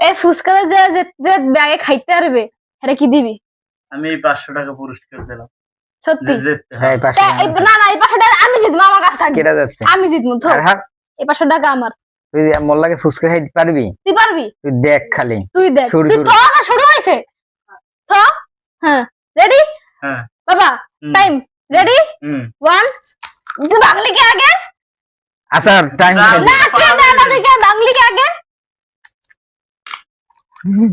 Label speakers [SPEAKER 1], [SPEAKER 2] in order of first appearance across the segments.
[SPEAKER 1] এই ফুচকা যে যে ব্যাগে খাইতে পারবে এটা কি দিবি?
[SPEAKER 2] আমি এই পাঁচশো টাকা পুরস্কার দিলাম।
[SPEAKER 1] সত্যি?
[SPEAKER 3] হ্যাঁ, টাকা।
[SPEAKER 1] না না এই পাঁচশো টাকা আমি জিতবো আমার কাছে থাকবে আমি জিতবো তো
[SPEAKER 3] আর
[SPEAKER 1] এই পাঁচশো টাকা আমার।
[SPEAKER 3] তুই মোল্লাকে ফুচকা খাইতে পারবি?
[SPEAKER 1] তুই পারবি?
[SPEAKER 3] তুই দেখ খালি।
[SPEAKER 1] তুই দেখ।
[SPEAKER 3] শুরু,
[SPEAKER 1] তুই
[SPEAKER 3] শুরু।
[SPEAKER 1] না শুরু হয়েছে। থ হ্যাঁ। রেডি
[SPEAKER 2] হ্যাঁ।
[SPEAKER 1] বাবা টাইম রেডি
[SPEAKER 2] হুম।
[SPEAKER 1] ওয়ান বাংলি কে আগে?
[SPEAKER 3] টাইম
[SPEAKER 2] না,
[SPEAKER 1] না বাংলি কে আগে?
[SPEAKER 2] দুই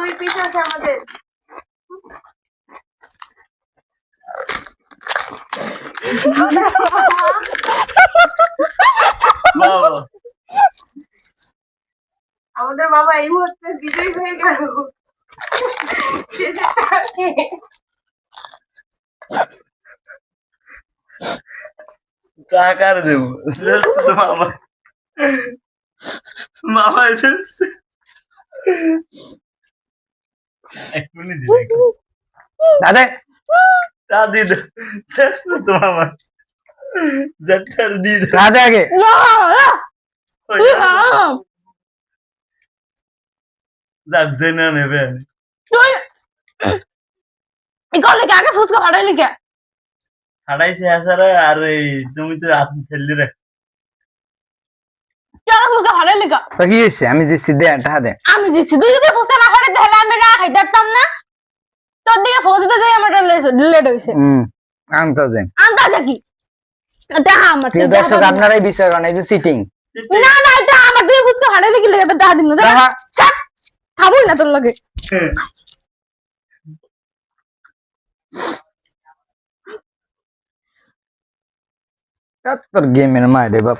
[SPEAKER 4] দুই পিস আছে আমাদের। আমাদের বাবা এই মুহূর্তে বিজয়ী হয়ে গেল। শেষের টাকে।
[SPEAKER 2] টাকা আর দেবো। মামা মামা এসেছে।
[SPEAKER 3] দাদা।
[SPEAKER 2] তা দে। তো
[SPEAKER 3] দাদা আগে।
[SPEAKER 1] না না।
[SPEAKER 2] যাক জেনে নেবে
[SPEAKER 1] তুই এই আগে ফাটাইলি কে?
[SPEAKER 2] আসারা আর এই তুমি তো আপনি ফেললি রে
[SPEAKER 1] তুই
[SPEAKER 3] তো কি হয়েছে? আমি যে সিদ্ধে টাকা দে।
[SPEAKER 1] আমি জিতছি তুই যদি ফুচকা না ফাটাই তাহলে আমি না খাইতে পারতাম না। তোর দিকে ফোকাস যাই আমার লেট হয়েছে
[SPEAKER 3] হম আমি তো দেন
[SPEAKER 1] আন্দাজে কি? এটা আমার
[SPEAKER 3] প্রিয় দর্শক
[SPEAKER 1] টাকা।
[SPEAKER 3] আপনারাই বিচার করেন এই যে সিটিং
[SPEAKER 1] না না এটা আমার দিকে ফুচকা ফাটাইলি কি লেগে টাকা দিন না
[SPEAKER 3] টাকা
[SPEAKER 1] খাবই না তোর লগে।
[SPEAKER 3] তোর গেমের মায়ের বাপ।